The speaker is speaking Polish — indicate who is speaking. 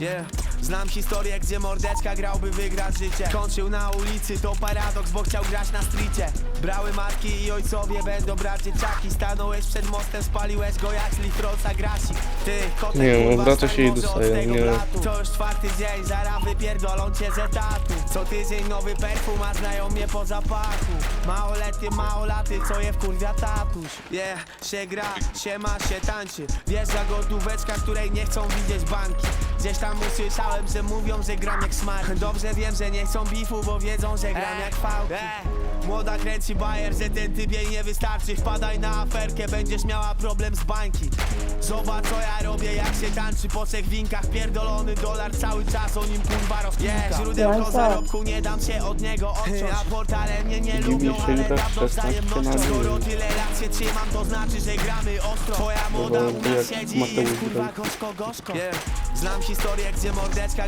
Speaker 1: Yeah. Znam historię, gdzie mordeczka grałby wygrać życie. Kończył na ulicy, to paradoks, bo chciał grać na stricie. Brały matki i ojcowie, będą brać dzieciaki. Stanąłeś przed mostem, spaliłeś go jak slifroca grasik Ty, kotek,
Speaker 2: Nie, no,
Speaker 1: kurwa,
Speaker 2: wraca się i
Speaker 1: może od
Speaker 2: dostaje, nie.
Speaker 1: To już czwarty dzień, zaraz wypierdolą cię z etatu. Co tydzień nowy perfum, a znają mnie po zapachu. Małoletnie, małolaty, co je wkurwia tatuś. Yeah, się gra, się ma, się tańczy. Wjeżdża gotóweczka, której nie chcą widzieć banki Gdzieś tam usłyszałem, że mówią, że gram jak smart. Dobrze wiem, że nie chcą bifu, bo wiedzą, że gram jak fałki. Młoda kręci bajer, że ten typ jej nie wystarczy. Wpadaj na aferkę, będziesz miała problem z bańki. Zobacz co ja robię, jak się tańczy. Po trzech winkach Pierdolony dolar cały czas o nim kurwa rozpinka. Yeah, Źródełko zarobku, nie dam się od niego odciąć. A portale mnie nie lubią, ale dawno
Speaker 2: 16
Speaker 1: wzajemnością Skoro tyle lat się trzymam, to znaczy, że gramy ostro. Twoja młoda u nas siedzi jest kurwa gorzko, gorzko. Yeah. Znam historię, gdzie mordeczka